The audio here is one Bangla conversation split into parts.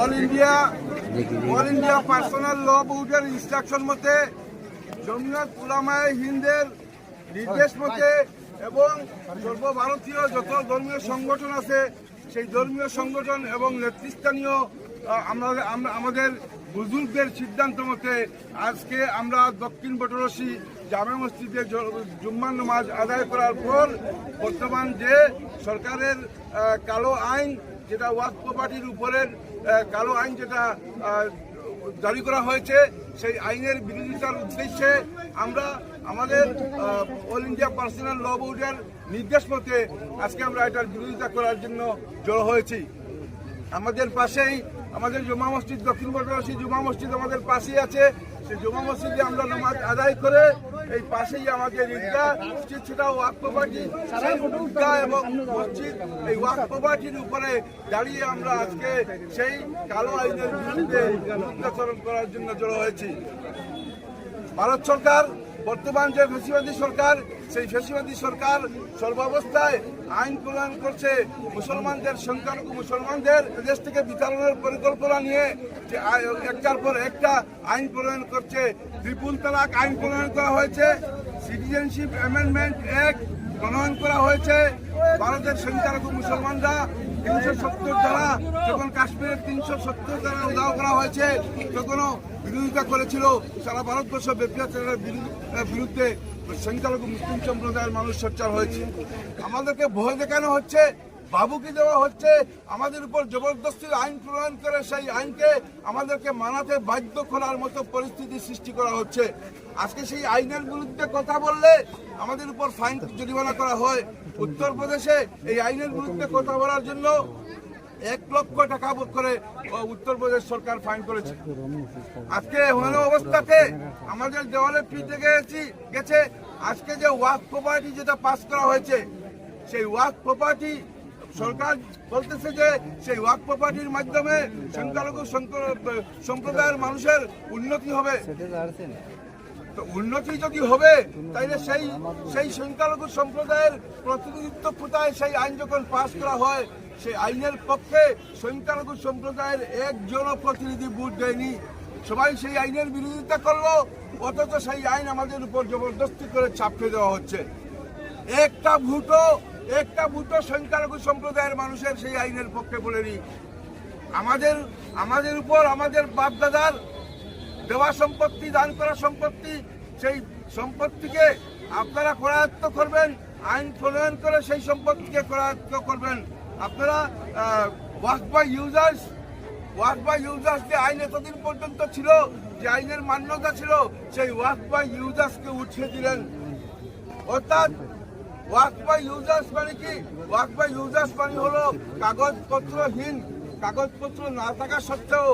All India all India personal law বোর্ডের ইনস্ট্রাকশন মতে, জমিয়ত উলামায় হিন্দের নির্দেশ মতে এবং সর্বভারতীয় যত ধর্মীয় সংগঠন আছে, সেই ধর্মীয় সংগঠন এবং নেতৃস্থানীয় আমরা আমাদের বুজুর্গদের সিদ্ধান্ত মতে আজকে আমরা দক্ষিণ বটরসি জামে মসজিদে জুম্মান নামাজ আদায় করার পর বর্তমান যে সরকারের কালো আইন যেটা ওয়াক প্রপার্টির উপরের কালো আইন যেটা জারি করা হয়েছে, সেই আইনের বিরোধিতার উদ্দেশ্যে আমরা আমাদের অল ইন্ডিয়া পার্সোনাল ল বোর্ডের নির্দেশ মতে আজকে আমরা এটার বিরোধিতা করার জন্য জড়ো হয়েছি। আমাদের পাশেই, আমাদের জমা মসজিদ, দক্ষিণ বটবাসী জমা মসজিদ আমাদের পাশেই আছে। সেই জমা মসজিদে আমরা নামাজ আদায় করে এই পাশেই আমাদের ঈদগাহ, মসজিদ, সেটা ওয়াক প্রপার্টি সেই এবং মসজিদ, এই ওয়াক প্রপার্টির উপরে দাঁড়িয়ে আমরা আজকে সেই কালো আইনের বিরুদ্ধে উদ্যাচরণ করার জন্য জড়ো হয়েছি। ভারত সরকার, বর্তমান যে ফেসিবাদী সরকার সেই ফেসিবাদী সরকার সর্বাবস্থায় আইন প্রণয়ন করছে। মুসলমানদের সংখ্যালঘু মুসলমানদের দেশ থেকে বিতরণের পরিকল্পনা নিয়ে যে একটার পর একটা আইন প্রণয়ন করছে। ত্রিপুল তালাক আইন প্রণয়ন করা হয়েছে। সিটিজেনশিপ অ্যামেন্ডমেন্ট অ্যাক্ট প্রণয়ন করা হয়েছে। ভারতের সংখ্যালঘু মুসলমানরা তিনশো সত্তর দ্বারা যখন কাশ্মীরের তিনশো সত্তর দ্বারা উদাহ করা হয়েছে, তখনও বিরোধিতা করেছিল। সারা ভারতবর্ষ ব্যবসাচারের বিরুদ্ধে সংখ্যালঘু মুসলিম সম্প্রদায়ের মানুষ সোচ্চার হয়েছে। আমাদেরকে ভয় দেখানো হচ্ছে, বাবুকে দেওয়া হচ্ছে, আমাদের উপর জবরদস্তির আইন প্রণয়ন করে সেই আইনকে আমাদেরকে মানাতে বাধ্য করার মতো পরিস্থিতি সৃষ্টি করা হচ্ছে। আজকে সেই আইনের বিরুদ্ধে কথা বললে আমাদের উপর ফাইন জরিমানা করা হয়। উত্তরপ্রদেশে এই আইনের বিরুদ্ধে কথা বলার জন্য এক লক্ষ টাকা করে উত্তরপ্রদেশ সরকার ফাইন করেছে। আজকে এমন অবস্থাতে আমাদের দেওয়ালে পিঠে গেছি, গেছে, আজকে যে ওয়াক প্রপার্টি যেটা পাস করা হয়েছে, সেই ওয়াক প্রপার্টি সরকার বলতেছে যে, সেই ওয়াক প্রপার্টির মাধ্যমে সংখ্যালঘু সম্প্রদায়ের মানুষের উন্নতি হবে। উন্নতি যদি হবে, তাইলে সেই সেই সংখ্যালঘু সম্প্রদায়ের প্রতিনিধিত্ব কোথায়? সেই আইন যখন পাশ করা হয় সেই আইনের পক্ষে সংখ্যালঘু সম্প্রদায়ের একজন প্রতিনিধি ভোট দেয়নি। সবাই সেই আইনের বিরোধিতা করল, অথচ সেই আইন আমাদের উপর জবরদস্তি করে চাপিয়ে দেওয়া হচ্ছে। একটা ভোটও একটা ভোটও সংখ্যালঘু সম্প্রদায়ের মানুষের সেই আইনের পক্ষে বলেনি। আমাদের আমাদের উপর আমাদের বাপদাদার দেওয়া সম্পত্তি, দান করা সম্পত্তি, সেই সম্পত্তিকে আপনারা করায়ত্ত করবেন, আইন প্রণয়ন করে সেই সম্পত্তিকে করায়ত্ত করবেন। আপনারা waqf by users waqf by users যে আইন এতদিন পর্যন্ত ছিল, যে আইনের মান্যতা ছিল, সেই ওয়াক বাই ইউজার্সকে উঠিয়ে দিলেন। অর্থাৎ ওয়াক বাই ইউজার্স মানে কি? ওয়াক বাই ইউজার্স মানে হলো কাগজপত্রহীন, কাগজপত্র না থাকা সত্ত্বেও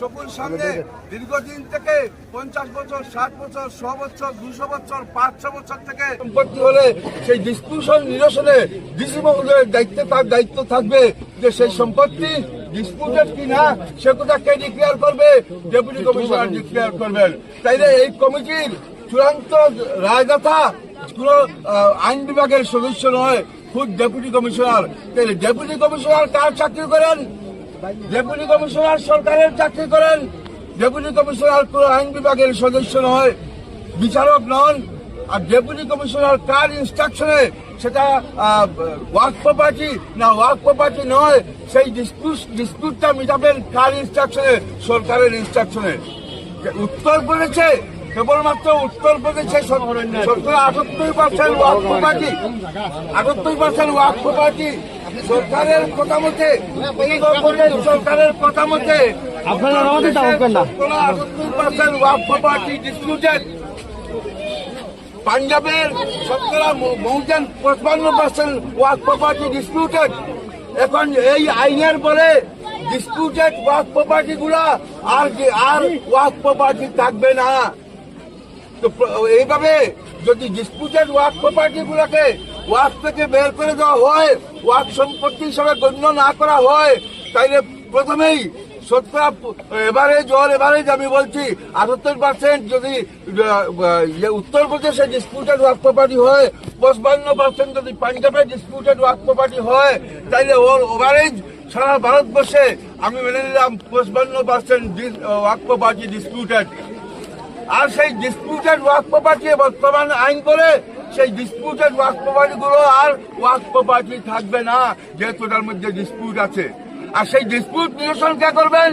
চকুর সামনে দীর্ঘদিন থেকে পঞ্চাশ বছর ষাট বছর ছ বছর দুশো বছর পাঁচশো বছর থেকে সম্পত্তি হলে সেই ডিসপিউশন নিরসনে ডিসি মহোদয়ের দায়িত্বে তার দায়িত্ব থাকবে যে সেই সম্পত্তি ডিসপিউটেড কিনা সে কথা কে ডিক্লেয়ার করবে? ডেপুটি কমিশনার ডিক্লেয়ার করবেন। তাইলে এই কমিটির চূড়ান্ত রায়দাতা কোন আইন বিভাগের সদস্য নয় খুব ডেপুটি কমিশনার তাহলে ডেপুটি কমিশনার কার চাকরি করেন? ডেপুটি কমিশনার সরকারের চাকরি করেন, ডেপুটি কমিশনার কোন আইন বিভাগের সদস্য নয়, বিচারক নন, আর ডেপুটি কমিশনার কার ইনস্ট্রাকশনে সেটা ওয়ার্ক প্রপার্টি না ওয়ার্ক প্রপার্টি নয়, সেই ডিসপিউট ডিসপিউটটা মিটাবেন কার ইনস্ট্রাকশনে সরকারের ইনস্ট্রাকশনে উত্তর প্রদেশে কেবলমাত্র উত্তর প্রদেশে সরকার আটাত্তর পার্সেন্ট ওয়ার্ক প্রপার্টি আটাত্তর পার্সেন্ট ওয়ার্ক প্রপার্টি সরকারের কথা মতে সরকারের কথা মতে আপনারা আমাদের না। প্রপার্টি পাঞ্জাবের শতকরা মৌজান পঁচপান্ন পার্সেন্ট প্রপার্টি ডিসপিউটেড এখন এই আইনের বলে ডিসপিউটেড ওয়ার্ক প্রপার্টি গুলা আর আর ওয়ার্ক প্রপার্টি থাকবে না। তো এইভাবে যদি ডিসপিউটেড ওয়ার্ক প্রপার্টি গুলাকে ওয়ার্ক থেকে বের করে দেওয়া হয় ওয়ার্ক সম্পত্তি হিসাবে গণ্য না করা হয়। তাইলে প্রথমেই শতকরা এভারেজ ওর এভারেজ আমি বলছি, আটাত্তর পার্সেন্ট যদি ইয়ে উত্তরপ্রদেশে ডিসপিউটেড ওয়ার্ক প্রপার্টি হয়, পঁচপান্ন পার্সেন্ট যদি পাঞ্জাবে ডিসপিউটেড ওয়ার্ক প্রপার্টি হয়, তাইলে ওর ওভারেজ সারা ভারতবর্ষে আমি মেনে নিলাম পঁচপান্ন পার্সেন্ট ওয়াক প্রপার্টি ডিসপিউটেড আর সেই ডিসপিউটেড ওয়াক প্রপার্টি বর্তমান আইন করে সেই ডিসপিউটেড ওয়াকগুলো আর ওয়াক প্রপার্টি থাকবে না, যেহেতু তার মধ্যে ডিসপিউট আছে। আর সেই ডিসপিউট নিরসন কে করবেন?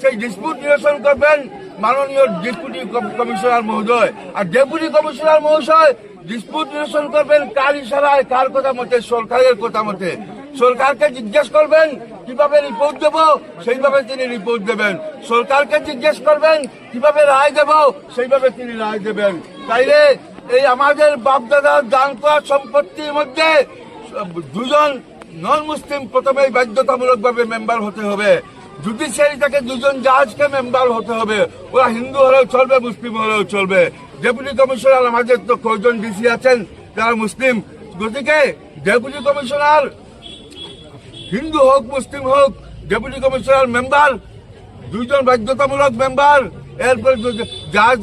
সেই ডিসপিউট নিরসন করবেন মাননীয় ডেপুটি কমিশনার মহোদয়। আর ডেপুটি কমিশনার মহাশয় ডিসপিউট নিরসন করবেন কার ইশারায়, কার কথা মতে, সরকারের কথা মতে। সরকারকে জিজ্ঞেস করবেন, কীভাবে রিপোর্ট দেব? সেইভাবে তিনি রিপোর্ট দেবেন। সরকারকে জিজ্ঞেস করবেন, কীভাবে রায় দেব? সেইভাবে তিনি রায় দেবেন। তাইলে এই আমাদের বাপদাদার দান করা সম্পত্তির মধ্যে দুজন নন মুসলিম প্রথমেই বাধ্যতামূলকভাবে মেম্বার হতে হবে। জুডিশিয়ারি থেকে দুজন জাজকে মেম্বার হতে হবে। ওরা হিন্দু হলেও চলবে, মুসলিম হলেও চলবে। ডেপুটি কমিশনার আমাদের তো কয়জন ডিসি আছেন? যারা মুসলিম। গতিকে ডেপুটি কমিশনার হিন্দু হোক, মুসলিম হোক ডেপুটি কমিশনার মেম্বার দুজন বাধ্যতামূলক মেম্বার এরপর জাজ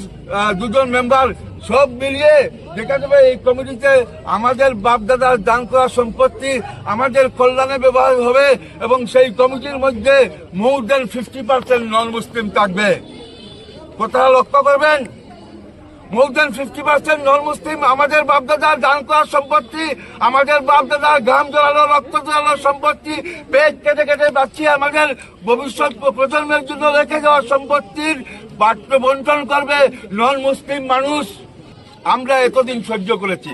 দুজন মেম্বার সব মিলিয়ে দেখা যাবে এই কমিটিতে আমাদের বাপদাদার দান করা সম্পত্তি আমাদের কল্যাণে ব্যবহার হবে এবং সেই কমিটির মধ্যে মোর দেন ফিফটি পার্সেন্ট নন মুসলিম থাকবে। কথা লক্ষ্য করবেন? মোর দেন ফিফটি পার্সেন্ট নন মুসলিম আমাদের বাপদাদার দান করা সম্পত্তি, আমাদের বাপদাদার ঘাম জড়ানো রক্ত জড়ানো সম্পত্তি, পেট কেটে কেটে বাঁচিয়ে আমাদের ভবিষ্যৎ প্রজন্মের জন্য রেখে যাওয়া সম্পত্তির বাট্য বন্টন করবে নন মুসলিম মানুষ। আমরা এতদিন সহ্য করেছি।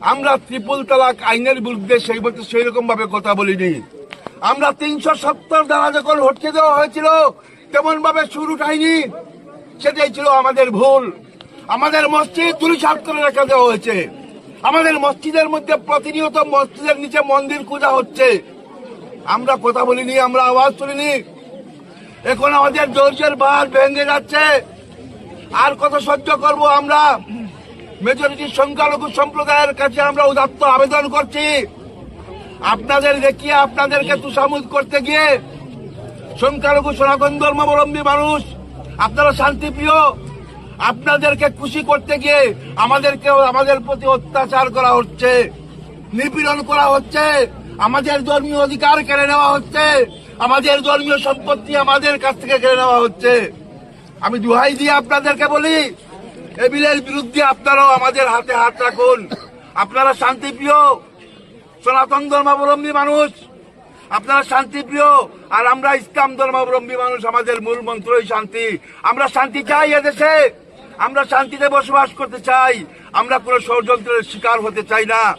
আমরা ত্রিপুল তালাক আইনের বিরুদ্ধে সেই বলতে সেই রকম ভাবে কথা বলিনি। আমরা তিনশো সত্তর দ্বারা যখন হটকে দেওয়া হয়েছিল তেমন ভাবে শুরু উঠাইনি সেটাই ছিল আমাদের ভুল। আমাদের মসজিদ ধুলিসাত করে রেখে দেওয়া হয়েছে। আমাদের মসজিদের মধ্যে প্রতিনিয়ত মসজিদের নিচে মন্দির পূজা হচ্ছে। আমরা কথা বলিনি, আমরা আওয়াজ তুলিনি। এখন আমাদের ধৈর্যের বার ভেঙে যাচ্ছে। আর কত সহ্য করব আমরা। মেজরিটি সংখ্যালঘু সম্প্রদায়ের কাছে আমরা উদাত্ত আবেদন করছি। আপনাদের দেখিয়ে আপনাদেরকে তুষামুদ করতে গিয়ে সংখ্যালঘু সনাতন ধর্মাবলম্বী মানুষ, আপনারা শান্তিপ্রিয়, আপনাদেরকে খুশি করতে গিয়ে আমাদেরকে আমাদের প্রতি অত্যাচার করা হচ্ছে, নিপীড়ন করা হচ্ছে, আমাদের ধর্মীয় অধিকার কেড়ে নেওয়া হচ্ছে, আমাদের ধর্মীয় সম্পত্তি আমাদের কাছ থেকে কেড়ে নেওয়া হচ্ছে। আমি দুহাই দিয়ে আপনাদেরকে বলি এ বিলের বিরুদ্ধে আপনারাও আমাদের হাতে হাত রাখুন। আপনারা শান্তিপ্রিয়, সনাতন ধর্মাবলম্বী মানুষ। আপনারা শান্তিপ্রিয়, আর আমরা ইসলাম ধর্মাবলম্বী মানুষ, আমাদের মূল মন্ত্রই শান্তি। আমরা শান্তি চাই এদেশে। আমরা শান্তিতে বসবাস করতে চাই। আমরা কোনো ষড়যন্ত্রের শিকার হতে চাই না।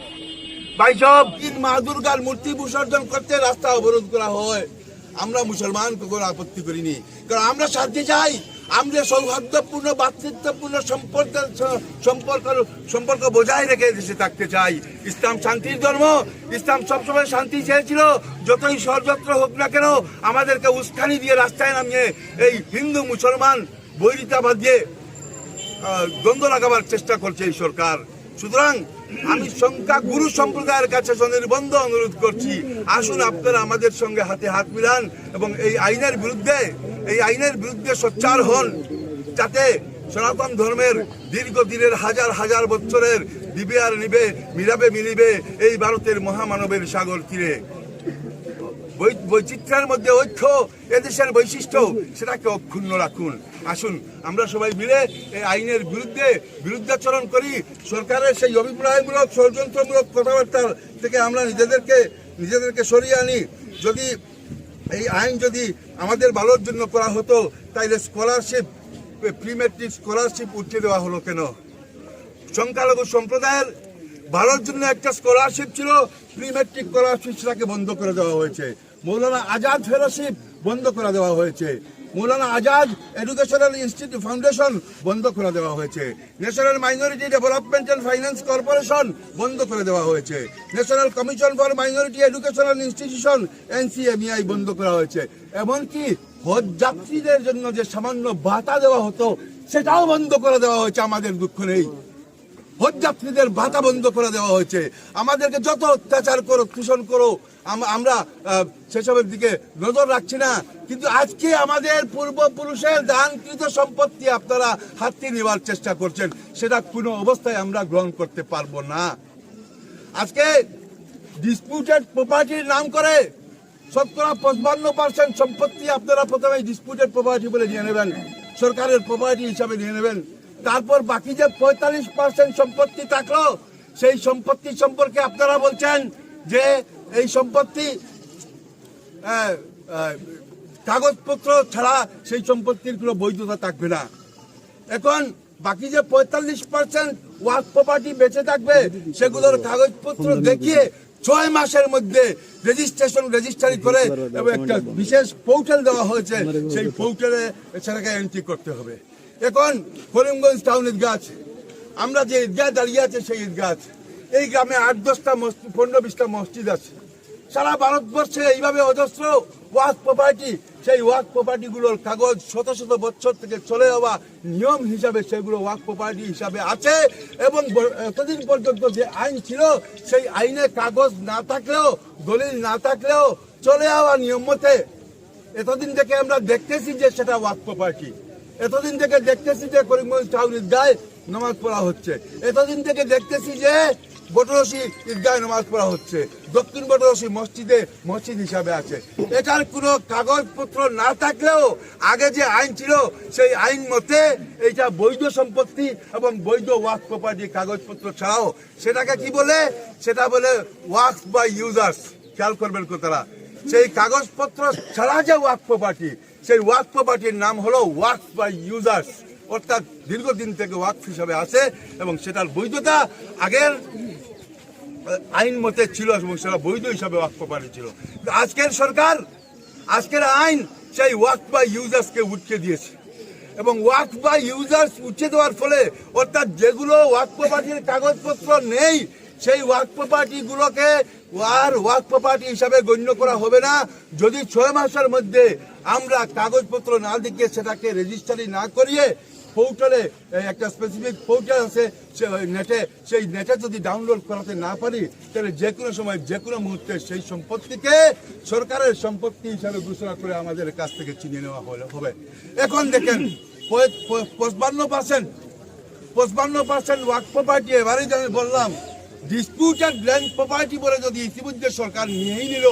ভাই সব মা দুর্গার মূর্তি বিসর্জন করতে রাস্তা অবরোধ করা হয়। আমরা মুসলমান কোনো আপত্তি করিনি। কারণ আমরা শান্তি চাই। আমরা সৌহার্দ্যপূর্ণ, ভাতৃত্বপূর্ণ সম্পর্ক সম্পর্ক সম্পর্ক বজায় রেখে দেশে থাকতে চাই। ইসলাম শান্তির ধর্ম ইসলাম সবসময় শান্তি চেয়েছিল। যতই ষড়যন্ত্র হোক না কেন, আমাদেরকে উস্কানি দিয়ে রাস্তায় নামিয়ে এই হিন্দু, মুসলমান, বৈরিতাবাদ দিয়ে দ্বন্দ্ব লাগাবার চেষ্টা করছে এই সরকার। সুতরাং আমি সংখ্যা গুরু সম্প্রদায়ের কাছে স্বনির্বন্ধ অনুরোধ করছি। আসুন আপনারা আমাদের সঙ্গে হাতে হাত মিলান এবং এই আইনের বিরুদ্ধে, এই আইনের বিরুদ্ধে সোচ্চার হন যাতে সনাতন ধর্মের দীর্ঘদিনের হাজার হাজার বছরের দিবে আর নিবে, মিলাবে, মিলিবে এই ভারতের মহামানবের সাগর তীরে। বৈচিত্র্যের মধ্যে ঐক্য, এদেশের বৈশিষ্ট্য, সেটাকে অক্ষুণ্ণ রাখুন। আসুন, আমরা সবাই মিলে এই আইনের বিরুদ্ধে বিরুদ্ধাচরণ করি। সরকারের সেই অভিপ্রায়মূলক, ষড়যন্ত্রমূলক কথাবার্তার থেকে আমরা নিজেদেরকে নিজেদেরকে সরিয়ে আনি। যদি এই আইন যদি আমাদের ভালোর জন্য করা হতো, তাইলে স্কলারশিপ প্রি মেট্রিক স্কলারশিপ উঠিয়ে দেওয়া হলো কেন? সংখ্যালঘু সম্প্রদায়ের ভালোর জন্য একটা স্কলারশিপ ছিল প্রি মেট্রিক স্কলারশিপ সেটাকে বন্ধ করে দেওয়া হয়েছে। মৌলানা আজাদ ফেলোশিপ বন্ধ করে দেওয়া হয়েছে। Maulana Azad educational institute foundation বন্ধ করে দেওয়া হয়েছে। National minority development and finance corporation বন্ধ করে দেওয়া হয়েছে। National commission for minority educational institution, NCMEI বন্ধ করা হয়েছে। এমনকি হজ যাত্রীদের জন্য যে সামান্য ভাতা দেওয়া হতো, সেটাও বন্ধ করে দেওয়া হয়েছে। আমাদের দুঃখ নেই। হজযাত্রীদের ভাতা বন্ধ করে দেওয়া হয়েছে। আমাদেরকে যত অত্যাচার করো শোষণ করো আমরা সেসবের দিকে নজর রাখছি না। কিন্তু আজকে আমাদের পূর্বপুরুষের দানকৃত সম্পত্তি আপনারা হাতিয়ে নেওয়ার চেষ্টা করছেন, সেটা কোনো অবস্থায় আমরা গ্রহণ করতে পারব না। আজকে ডিসপিউটেড প্রপার্টির নাম করে শতকরা পঁচপান্ন পার্সেন্ট সম্পত্তি আপনারা প্রথমে ডিসপুটেড প্রপার্টি বলে নিয়ে নেবেন, সরকারের প্রপার্টি হিসাবে নিয়ে নেবেন। তারপর বাকি যে পঁয়তাল্লিশ পার্সেন্ট সম্পত্তি থাকল, সেই সম্পত্তি সম্পর্কে আপনারা বলছেন যে এই সম্পত্তি কাগজপত্র ছাড়া সেই সম্পত্তির কোনো বৈধতা থাকবে না। এখন বাকি যে পঁয়তাল্লিশ পার্সেন্ট ওয়ার্ক প্রপার্টি বেঁচে থাকবে সেগুলোর কাগজপত্র দেখিয়ে ছয় মাসের মধ্যে রেজিস্ট্রেশন রেজিস্ট্রারি করে এবং একটা বিশেষ পোর্টাল দেওয়া হয়েছে সেই পোর্টালে সেটাকে এন্ট্রি করতে হবে। এখন করিমগঞ্জ টাউন ঈদগাহ আছে। আমরা যে ঈদগাহ দাঁড়িয়ে আছে সেই ঈদগাহ আছে। এই গ্রামে আট দশটা মসজিদ পনেরো বিশটা মসজিদ আছে। সারা ভারতবর্ষে এইভাবে অজস্র ওয়াক প্রপার্টি সেই ওয়াক প্রপার্টি গুলোর কাগজ শত শত বছর থেকে চলে যাওয়া নিয়ম হিসাবে সেগুলো ওয়াক প্রপার্টি হিসাবে আছে এবং এতদিন পর্যন্ত যে আইন ছিল, সেই আইনে কাগজ না থাকলেও, দলিল না থাকলেও চলে যাওয়া নিয়ম মতে এতদিন থেকে আমরা দেখতেছি যে সেটা ওয়াক প্রপার্টি এতদিন থেকে দেখতেছি যে করিমগঞ্জ টাউন ঈদগায় নামাজ পড়া হচ্ছে। এতদিন থেকে দেখতেছি যে বটরসি ঈদগায় নামাজ পড়া হচ্ছে। দক্ষিণ বটরসি মসজিদে মসজিদ হিসাবে আছে। এটার কোনো কাগজপত্র না থাকলেও আগে যে আইন ছিল, সেই আইন মতে এইটা বৈধ সম্পত্তি এবং বৈধ ওয়াক প্রপার্টি কাগজপত্র ছাড়াও সেটাকে কি বলে? সেটা বলে ওয়াক বাই ইউজার্স। খেয়াল করবেন কোথারা সেই কাগজপত্র ছাড়া যে ওয়াক প্রপার্টি, সেই ওয়াক প্রপার্টির নাম হলো ওয়াক বাই ইউজার্স। অর্থাৎ দীর্ঘদিন থেকে ওয়াক হিসাবে আছে এবং সেটার বৈধতা আগের আইন মতে ছিল এবং সেটা বৈধ হিসাবে ওয়াক প্রপার্টি ছিল। আজকের সরকার, আজকের আইন সেই ওয়াক বাই ইউজার্সকে উঠকে দিয়েছে। এবং ওয়াক বাই ইউজার্স উঠে দেওয়ার ফলে অর্থাৎ যেগুলো ওয়াক প্রপার্টির কাগজপত্র নেই, সেই ওয়াক প্রপার্টি গুলোকে আর ওয়াক প্রপার্টি হিসাবে গণ্য করা হবে না। যদি ছয় মাসের মধ্যে আমরা কাগজপত্র না দেখিয়ে সেটাকে রেজিস্ট্রারি না করিয়ে পোর্টালে একটা স্পেসিফিক পোর্টাল আছে নেটে সেই নেটে যদি ডাউনলোড করাতে না পারি, তাহলে যে কোনো সময়, যে কোনো মুহূর্তে সেই সম্পত্তিকে সরকারের সম্পত্তি হিসাবে ঘোষণা করে আমাদের কাছ থেকে চিনিয়ে নেওয়া হলে- হবে। এখন দেখেন পঁচপান্ন পার্সেন্ট পঁচপান্ন পার্সেন্ট ওয়াক প্রপার্টি এবারে যে আমি বললাম ডিসপিউটেড ল্যান্ড প্রপার্টি বলে যদি ইতিমধ্যে সরকার নিয়েই নিল,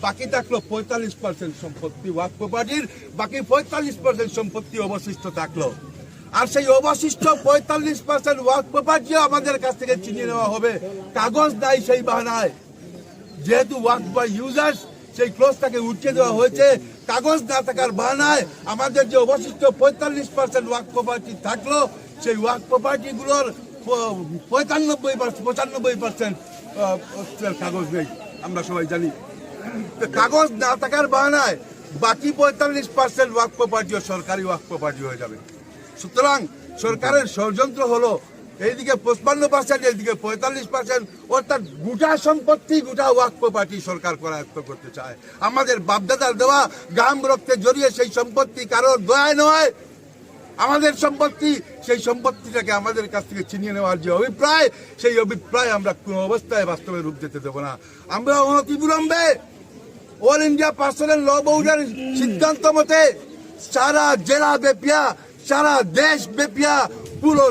বাকি থাকল পঁয়তাল্লিশ পার্সেন্ট সম্পত্তি ওয়াক প্রপার্টির বাকি পঁয়তাল্লিশ পার্সেন্ট সম্পত্তি অবশিষ্ট থাকল। আর সেই অবশিষ্ট পঁয়তাল্লিশ পার্সেন্ট ওয়াক প্রপার্টিও আমাদের কাছ থেকে চিনিয়ে নেওয়া হবে, কাগজ নাই সেই বাহানায়। যেহেতু ওয়ার্ক বাই ইউজার্স সেই ক্লোজটাকে উঠিয়ে দেওয়া হয়েছে, কাগজ না থাকার বাহানায় আমাদের যে অবশিষ্ট পঁয়তাল্লিশ পার্সেন্ট ওয়ার্ক প্রপার্টি থাকল, সেই ওয়াক প্রপার্টিগুলোর পঁয়তানব্বই পঁচানব্বই পার্সেন্ট কাগজ নেই, আমরা সবাই জানি। কাগজ না থাকার বাহানায় বাকি পঁয়তাল্লিশ পার্সেন্ট ওয়াক প্রপার্টিও সরকারি ওয়াক প্রপার্টি হয়ে যাবে। সুতরাং সরকারের ষড়যন্ত্র হলো, এইদিকে পঁচপান্ন পার্সেন্ট এইদিকে পঁয়তাল্লিশ পার্সেন্ট অর্থাৎ গোটা সম্পত্তি, গোটা ওয়াক প্রপার্টি সরকার করায়ত্ত করতে চায়। আমাদের বাপদাদার দেওয়া গাম রক্তে জড়িয়ে সেই সম্পত্তি কারোর দয়ায় নয়। আমাদের সম্পত্তি, সেই সম্পত্তিটাকে আমাদের কাছ থেকে ছিনিয়ে নেওয়ার যে অভিপ্রায়, সেই অভিপ্রায় আমরা কোনো অবস্থায় বাস্তবে রূপ দিতে দেবো না। আমরা অনতিবিলম্বে অল ইন্ডিয়া পার্সোনাল ল বোর্ডের সিদ্ধান্ত মতে সারা জেলা ব্যাপিয়া সারা দেশ ব্যাপিয়া পুরো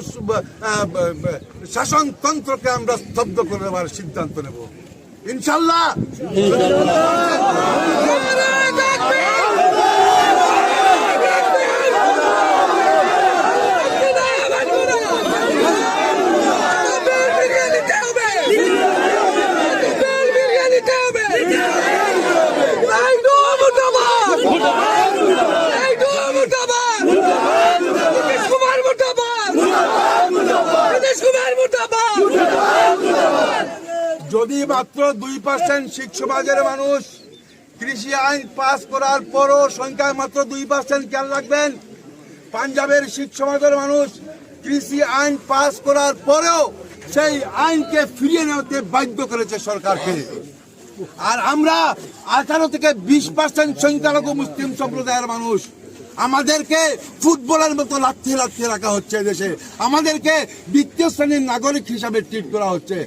শাসনতন্ত্রকে আমরা স্তব্ধ করে দেওয়ার সিদ্ধান্ত নেব। ইনশাল্লাহ। দুই পার্সেন্ট সমাজের মানুষ। কৃষি আইন পাস করার পরও সংখ্যায় মাত্র দুই পার্সেন্ট খেয়াল রাখবেন। পাঞ্জাবের শিখ সমাজের মানুষ কৃষি আইন পাস করার পরেও সেই আইনকে ফিরিয়ে নিতে বাধ্য করেছে সরকারকে। আর আমরা আঠারো থেকে বিশ পার্সেন্ট সংখ্যালঘু মুসলিম সম্প্রদায়ের মানুষ। আমাদেরকে ফুটবলের মতো লাথি লাথি রাখা হচ্ছে দেশে আমাদেরকে দ্বিতীয় শ্রেণির নাগরিক হিসাবে ট্রিট করা হচ্ছে।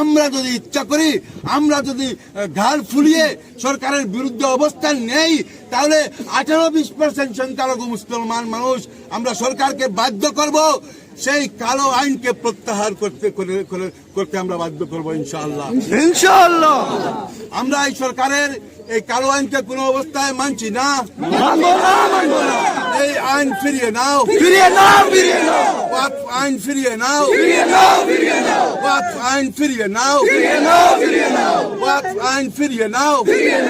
আমরা যদি ইচ্ছা করি, আমরা যদি ঘাল ফুলিয়ে সরকারের বিরুদ্ধে অবস্থান নেই, তাহলে আঠারো বিশ পার্সেন্ট সংখ্যালঘু মুসলমান মানুষ আমরা সরকারকে বাধ্য করব। সেই কালো আইনকে প্রত্যাহার করতে করে- করে- করতে আমরা বাধ্য করব ইনশাআল্লাহ। ইনশাআল্লাহ। আমরা এই সরকারের এই কালো আইনকে কোনো অবস্থায় মানছি না। এই আইন ফিরিয়ে নাও। ফিরিয়ে নাও ফিরিয়ে নাও। আইন ফিরিয়ে নাও। ফিরিয়ে নাও ফিরিয়ে নাও। আইন ফিরিয়ে নাও। ফিরিয়ে নাও ফিরিয়ে নাও। আইন ফিরিয়ে নাও।